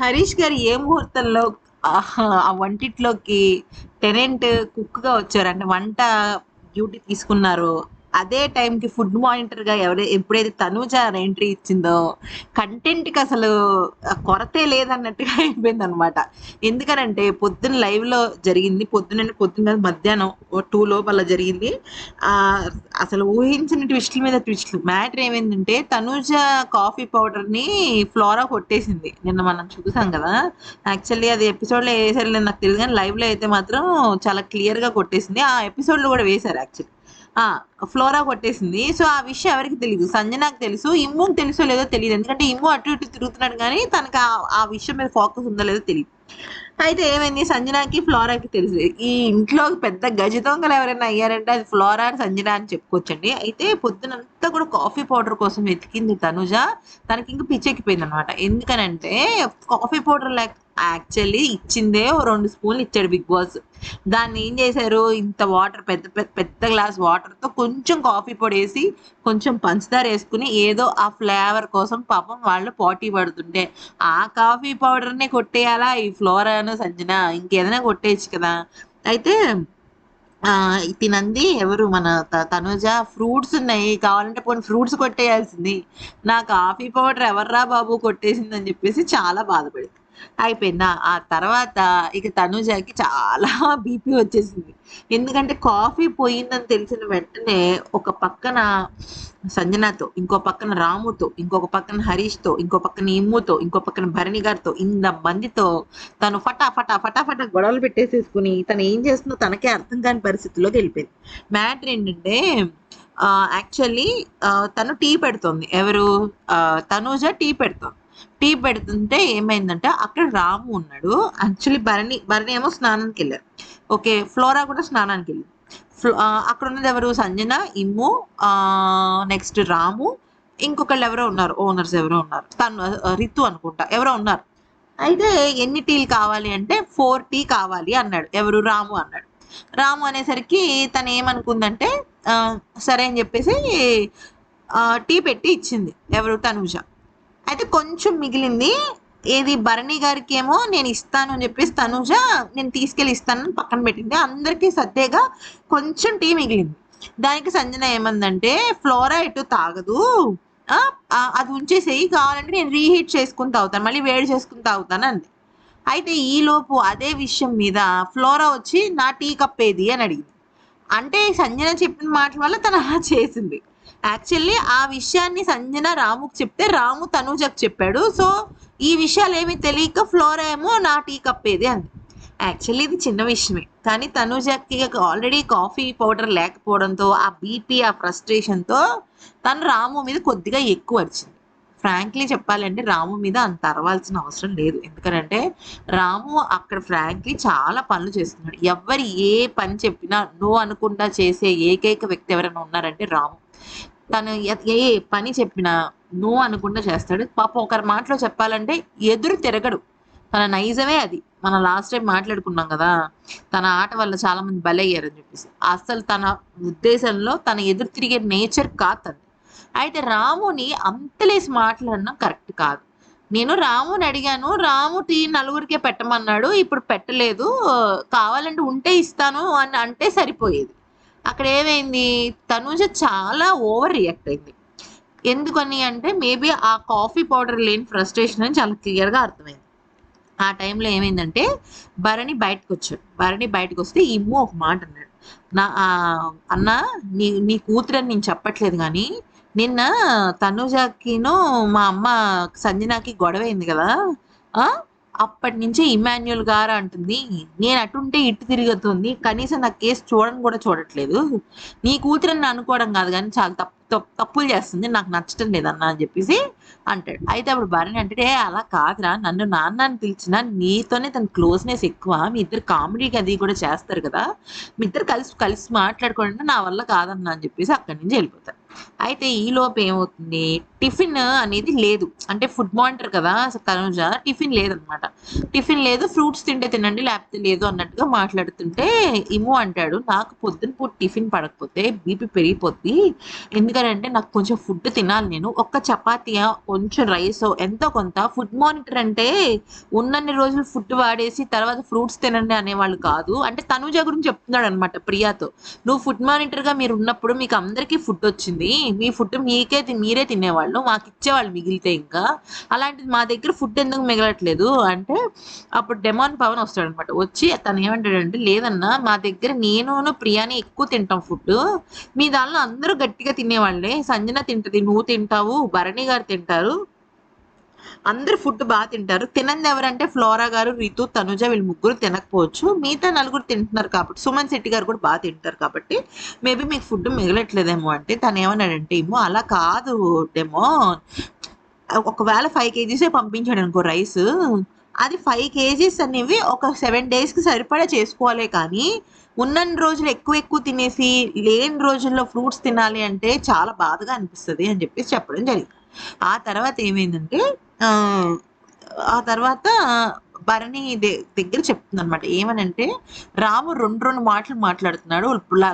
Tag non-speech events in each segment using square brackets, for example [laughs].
హరీష్ గారు ఏ ముహూర్తంలో ఆహా, ఆ వంటిట్లోకి టెనెంట్ కుక్గా వచ్చారంటే వంట డ్యూటీ తీసుకున్నారు? అదే టైంకి ఫుడ్ మానిటర్గా ఎవరై ఎప్పుడైతే తనూజ ఎంట్రీ ఇచ్చిందో కంటెంట్కి అసలు కొరతే లేదన్నట్టుగా అయిపోయింది అనమాట ఎందుకనంటే పొద్దున్న లైవ్లో జరిగింది. పొద్దున పొద్దున్న మధ్యాహ్నం టూ లోపల జరిగింది. ఆ అసలు ఊహించిన ట్విస్ట్ల మీద ట్విస్ట్లు మ్యాటర్ ఏమైందంటే తనూజ కాఫీ పౌడర్ని ఫ్లోరా కొట్టేసింది. నిన్న మనం చూసాం కదా. యాక్చువల్లీ అది ఎపిసోడ్లో వేసారు నాకు తెలియదు కానీ లైవ్లో అయితే మాత్రం చాలా క్లియర్గా కొట్టేసింది. ఆ ఎపిసోడ్లో కూడా వేశారు యాక్చువల్లీ ఫ్లోరా కొట్టేసింది. సో ఆ విషయం ఎవరికి తెలియదు సంజనాకు తెలుసు. ఇమ్ముకి తెలుసో లేదో తెలియదు ఎందుకంటే ఇమ్ము అటు ఇటు తిరుగుతున్నాడు కానీ తనకు ఆ- ఆ విషయం మీద ఫోకస్ ఉందో లేదో తెలియదు అయితే ఏమైంది? సంజనాకి ఫ్లోరాకి తెలుసు. ఈ ఇంట్లో పెద్ద గజ ఎవరైనా అయ్యారంటే అది ఫ్లోరా సంజన అని చెప్పుకోవచ్చండి. అయితే పొద్దునంతా కూడా కాఫీ పౌడర్ కోసం వెతికింది తనుజ. తనకి ఇంకా పిచ్చెక్కిపోయింది అనమాట ఎందుకనంటే కాఫీ పౌడర్ లేక యాక్చువల్లీ ఇచ్చిందే ఓ రెండు స్పూన్లు ఇచ్చాడు బిగ్ బాస్. దాన్ని ఏం చేశారు? ఇంత వాటర్ పెద్ద పెద్ద పెద్ద గ్లాస్ వాటర్తో కొంచెం కాఫీ పొడి వేసి కొంచెం పంచదార వేసుకుని ఏదో ఆ ఫ్లేవర్ కోసం పాపం వాళ్ళు పోటీ పడుతుంటే ఆ కాఫీ పౌడర్ నే కొట్టేయాలా ఈ ఫ్లోరాను సంజన? ఇంకేదైనా కొట్టేయచ్చు కదా. అయితే ఆ తినంది ఎవరు? మన తనుజ. ఫ్రూట్స్ ఉన్నాయి. కావాలంటే పోనీ ఫ్రూట్స్ కొట్టేయాల్సింది. నా కాఫీ పౌడర్ ఎవర్రా బాబు కొట్టేసింది అని చెప్పేసి చాలా బాధపడింది. అయిపోయిందా? ఆ తర్వాత ఇక తనుజకి చాలా [laughs] బీపీ వచ్చేసింది. ఎందుకంటే కాఫీ పోయిందని తెలిసిన వెంటనే ఒక పక్కన సంజనతో ఇంకో పక్కన రాముతో ఇంకొక పక్కన హరీష్తో ఇంకో పక్కన ఇమ్ముతో ఇంకో పక్కన భరణి గారితో ఇంత మందితో తను ఫటా ఫటా గొడవలు పెట్టేసేసుకుని తను ఏం చేస్తుందో తనకే అర్థం కాని పరిస్థితిలోకి వెళ్ళిపోయింది. మ్యాటర్ ఏంటంటే యాక్చువల్లీ తను టీ పెడుతుంది. ఎవరు? ఆ, టీ పెడుతుంది. టీ పెడుతుంటే ఏమైందంటే అక్కడ రాము ఉన్నాడు. యాక్చువల్లీ భరణి భరణి ఏమో స్నానానికి వెళ్ళారు. ఓకే ఫ్లోరా కూడా స్నానానికి వెళ్ళింది. అక్కడ ఉన్నది ఎవరు? సంజన ఇమ్ము నెక్స్ట్ రాము ఇంకొకళ్ళు ఎవరో ఉన్నారు. ఓనర్స్ ఎవరో ఉన్నారు. తను రితు అనుకుంటా. ఎవరో ఉన్నారు. అయితే ఎన్ని టీలు కావాలి అంటే ఫోర్ టీ కావాలి అన్నాడు. ఎవరు? రాము అన్నాడు. రాము అనేసరికి తను ఏమనుకుందంటే సరే అని చెప్పేసి టీ పెట్టి ఇచ్చింది. ఎవరు? తనుజ. అయితే కొంచెం మిగిలింది. ఏది భరణి గారికి ఏమో నేను ఇస్తాను అని చెప్పేసి తనుజ నేను తీసుకెళ్ళి ఇస్తానని పక్కన పెట్టింది. అందరికీ సర్దేగా కొంచెం టీ మిగిలింది. దానికి సంజన ఏమందంటే ఫ్లోరా ఎటు తాగదు. అది ఉంచేసేయి కావాలంటే నేను రీహీట్ చేసుకుని తాగుతాను మళ్ళీ వేడి చేసుకుని తాగుతాను అంది. అయితే ఈ లోపు అదే విషయం మీద ఫ్లోరా వచ్చి నా టీ కప్ ఏది అని అడిగింది. అంటే సంజన చెప్పిన మాటల వల్ల తను అలా చేసింది. యాక్చువల్లీ ఆ విషయాన్ని సంజన రాముకు చెప్తే రాము తనూజకు చెప్పాడు. సో ఈ విషయాలు ఏమి తెలియక ఫ్లోరా ఏమో నా టీ కప్పేది అంది. యాక్చువల్లీ ఇది చిన్న విషయమే. కానీ తనుజకి ఆల్రెడీ కాఫీ పౌడర్ లేకపోవడంతో ఆ బీపీ ఆ ఫ్రస్ట్రేషన్తో తను రాము మీద కొద్దిగా ఎక్కువ వచ్చింది ఫ్రాంక్లీ చెప్పాలంటే రాము మీద అంత అరవాల్సిన అవసరం లేదు. ఎందుకంటే రాము అక్కడ ఫ్రాంక్లీ చాలా పనులు చేస్తున్నాడు. ఎవరు ఏ పని చెప్పినా నో అనుకుండా చేసే ఏకైక వ్యక్తి ఎవరైనా ఉన్నారంటే రాము. తను ఏ పని చెప్పినా నో అనుకుండా చేస్తాడు. పాపం ఒకరి మాటలో చెప్పాలంటే ఎదురు తిరగడు. తన నైజమే అది. మన లాస్ట్ టైం మాట్లాడుకున్నాం కదా తన ఆట వల్ల చాలా మంది బలయ్యారని చెప్పేసి. అసలు తన ఉద్దేశంలో తన ఎదురు తిరిగే నేచర్ కాదు తను అయితే రాముని అంతలేసి మాట్లాడడం కరెక్ట్ కాదు. నేను రాముని అడిగాను రాము టీ నలుగురికే పెట్టమన్నాడు ఇప్పుడు పెట్టలేదు కావాలంటే ఉంటే ఇస్తాను అని అంటే సరిపోయేది. అక్కడ ఏమైంది? తనుజ చాలా ఓవర్ రియాక్ట్ అయింది. ఎందుకని అంటే మేబీ ఆ కాఫీ పౌడర్ లేని ఫ్రస్ట్రేషన్ అని చాలా క్లియర్గా అర్థమైంది. ఆ టైంలో ఏమైందంటే భరణి బయటకు వచ్చాడు భరణి బయటకు వస్తే ఇమ్ము ఒక మాట అన్నాడు నా అన్న నీ నీ కూతురని నేను చెప్పట్లేదు కానీ నిన్న తనుజాకిను మా అమ్మ సంజనాకి గొడవ అయింది కదా ఆ? అప్పటి నుంచి ఇమాన్యుల్ గారు అంటుంది. నేను అటుంటే ఇటు తిరుగుతుంది కనీసం నా కేసు చూడని కూడా చూడట్లేదు. నీ కూతురని అనుకోవడం కాదు కానీ చాలా తప్పు తప్పు- తప్పులు చేస్తుంది. నాకు నచ్చటం లేదన్న అని చెప్పేసి అంటాడు. అయితే అప్పుడు భరణి అంటే అలా కాదురా. నన్ను నాన్న అని పిలిచిన నీతోనే తన క్లోజ్నెస్ ఎక్కువ. మీ ఇద్దరు కామెడీకి అది కూడా చేస్తారు కదా. మీ ఇద్దరు కలిసి కలిసి మాట్లాడుకోండి నా వల్ల కాదన్న అని చెప్పేసి అక్కడి నుంచి వెళ్ళిపోతారు. అయితే ఈలోపు ఏమవుతుంది? టిఫిన్ అనేది లేదు. అంటే ఫుడ్ మానిటర్ కదా అసలు తనుజ టిఫిన్ లేదనమాట. టిఫిన్ లేదు ఫ్రూట్స్ తింటే తినండి లేకపోతే లేదు అన్నట్టుగా మాట్లాడుతుంటే ఇము అంటాడు. నాకు పొద్దున పూట టిఫిన్ పడకపోతే బీపీ పెరిగిపోద్ది. ఎందుకంటే నాకు కొంచెం ఫుడ్ తినాలి నేను. ఒక్క చపాతీయా కొంచెం రైస్ ఎంతో కొంత ఫుడ్ మానిటర్ అంటే ఉన్నన్ని రోజులు ఫుడ్ వాడేసి తర్వాత ఫ్రూట్స్ తినండి అనేవాళ్ళు కాదు. అంటే తనుజ గురించి చెప్తున్నాడు అనమాట ప్రియాతో. నువ్వు ఫుడ్ మానిటర్గా మీరు ఉన్నప్పుడు మీకు అందరికీ ఫుడ్ వచ్చింది. మీ ఫుడ్ మీకే మీరే తినేవాళ్ళు మాకు ఇచ్చేవాళ్ళు మిగిలితే ఇంకా. అలాంటిది మా దగ్గర ఫుడ్ ఎందుకు మిగలట్లేదు అంటే అప్పుడు డెమాన్ పవన్ వస్తాడు అనమాట వచ్చి తను ఏమంటాడంటే లేదన్నా మా దగ్గర నేను ప్రియాని ఎక్కువ తింటాం ఫుడ్ మీ దానిలో అందరూ గట్టిగా తినేవాళ్ళే. సంజన తింటది నువ్వు తింటావు భరణి గారు తింటారు. అందరు ఫుడ్ బాగా తింటారు. తినంది ఎవరంటే ఫ్లోరా గారు రితు తనుజ వీళ్ళు ముగ్గురు తినకపోవచ్చు. మిగతా నలుగురు తింటున్నారు కాబట్టి సుమన్ శెట్టి గారు కూడా బాగా తింటారు కాబట్టి మేబీ మీకు ఫుడ్ మిగలట్లేదేమో అంటే తను ఏమన్నాడంటే ఏమో అలా కాదు డేమో. ఒకవేళ ఫైవ్ కేజీసే పంపించాడు అనుకో రైస్. అది ఫైవ్ కేజీస్ అనేవి ఒక సెవెన్ డేస్కి సరిపడా చేసుకోవాలి కానీ ఉన్నన్ని రోజులు ఎక్కువ ఎక్కువ తినేసి లేని రోజుల్లో ఫ్రూట్స్ తినాలి అంటే చాలా బాధగా అనిపిస్తుంది అని చెప్పేసి చెప్పడం జరిగింది. ఆ తర్వాత ఏమైందంటే ఆ, తర్వాత భరణి దగ్గర చెప్తుంది అనమాట ఏమనంటే రాము రెండు రెండు మాటలు మాట్లాడుతున్నాడు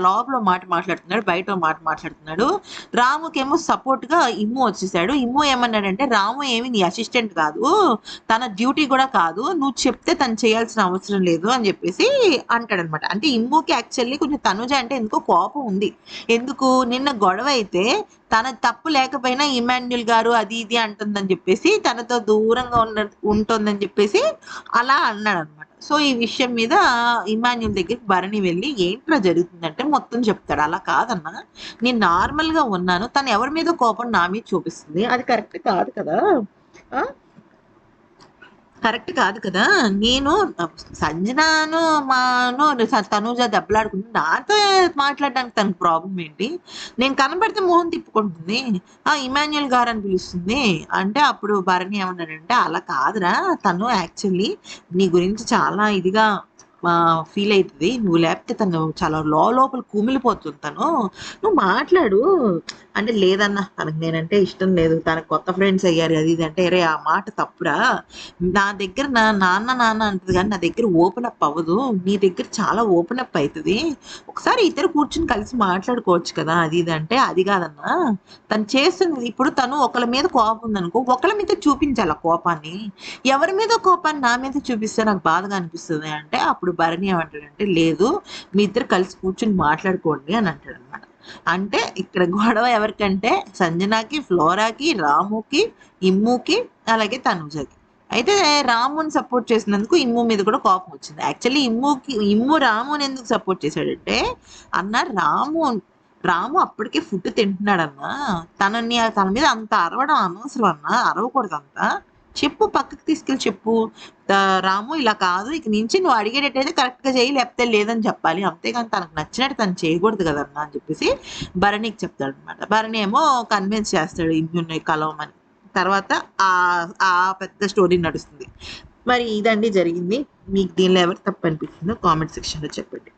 లోపల మాట మాట్లాడుతున్నాడు బయట మాట మాట్లాడుతున్నాడు. రాముకేమో సపోర్ట్గా ఇమ్ము వచ్చేసాడు. ఇమ్ము ఏమన్నాడంటే రాము ఏమి నీ అసిస్టెంట్ కాదు తన డ్యూటీ కూడా కాదు నువ్వు చెప్తే తను చేయాల్సిన అవసరం లేదు అని చెప్పేసి అంటాడనమాట అంటే ఇమ్ముకి యాక్చువల్లీ కొంచెం తనుజ అంటే ఎందుకో కోపం ఉంది. ఎందుకు? నిన్న గొడవ అయితే తన తప్పు లేకపోయినా ఇమాన్యుల్ గారు అది ఇది అంటుందని చెప్పేసి తనతో దూరంగా ఉన్న ఉంటుందని చెప్పేసి అలా అన్నాడు అనమాట సో ఈ విషయం మీద ఇమాన్యుల్ దగ్గరికి భరణి వెళ్ళి ఏంట్రా జరుగుతుందంటే మొత్తం చెప్తాడు. అలా కాదన్నా. నేను నార్మల్గా ఉన్నాను. తను ఎవరి మీద కోపం నా మీద చూపిస్తుంది. అది కరెక్ట్ కాదు కదా. ఆ? కరెక్ట్ కాదు కదా. నేను సంజనాను మాను స- తనూజ నాతో మాట్లాడడానికి తనకు ప్రాబ్లం ఏంటి? నేను కనబడితే మోహన్ తిప్పుకుంటుంది. ఆ ఇమాన్యుల్ గారు అని పిలుస్తుంది. అంటే అప్పుడు భరణి ఏమన్నాడంటే అలా కాదురా. తను యాక్చువల్లీ నీ గురించి చాలా ఇదిగా ఫీల్ అవుతుంది నువ్వు లేకపోతే తను చాలా లో లోపల కుమిలిపోతుంది తను. నువ్వు మాట్లాడు. అంటే లేదన్నా తనకు నేనంటే ఇష్టం లేదు. తనకు కొత్త ఫ్రెండ్స్ అయ్యారు అది ఇది అంటే అరే ఆ మాట తప్పురా. నా దగ్గర నా నాన్న నాన్న అంటది కానీ నా దగ్గర ఓపెన్ అప్ అవ్వదు. నీ దగ్గర చాలా ఓపెన్ అప్ అవుతుంది ఒకసారి ఇద్దరు కూర్చుని కలిసి మాట్లాడుకోవచ్చు కదా అది ఇది అంటే అది కాదన్నా. తను చేస్తుంది ఇప్పుడు తను ఒకళ్ళ మీద కోపం ఉందనుకో ఒకళ్ళ మీద చూపించాలి ఆ కోపాన్ని. ఎవరి మీద కోపాన్ని నా మీద చూపిస్తే నాకు బాధగా అనిపిస్తుంది అంటే అప్పుడు భరణి ఏమంటాడంటే లేదు మీ ఇద్దరు కలిసి కూర్చుని మాట్లాడుకోండి అని అంటాడు అనమాట అంటే ఇక్కడ గొడవ ఎవరికంటే సంజనాకి ఫ్లోరాకి రాముకి ఇమ్ముకి అలాగే తనుజకి. అయితే రాముని సపోర్ట్ చేసినందుకు ఇమ్ము మీద కూడా కోపం వచ్చింది. యాక్చువల్లీ ఇమ్ముకి ఇమ్ము రాముని ఎందుకు సపోర్ట్ చేశాడంటే అన్న రాము రాము అప్పటికే ఫుడ్ తింటున్నాడన్నా. తనని తన మీద అంత అరవడం అనవసరం అన్న. అరవకూడదు అంత చెప్పు పక్కకి తీసుకెళ్ళి చెప్పు. రాము ఇలా కాదు ఇక నుంచి నువ్వు అడిగేటట్టయితే కరెక్ట్గా చేయి లేకపోతే లేదని చెప్పాలి. అంతేగాని తనకు నచ్చినట్టు తను చేయకూడదు కదన్నా అని చెప్పేసి భరణికి చెప్తాడు అనమాట భరణి ఏమో కన్విన్స్ చేస్తాడు ఇమ్యూని కలవమని. తర్వాత ఆ ఆ పెద్ద స్టోరీ నడుస్తుంది. మరి ఇదండి జరిగింది. మీకు దీనిలో ఎవరు తప్పు అనిపించిందో కామెంట్ సెక్షన్లో చెప్పండి.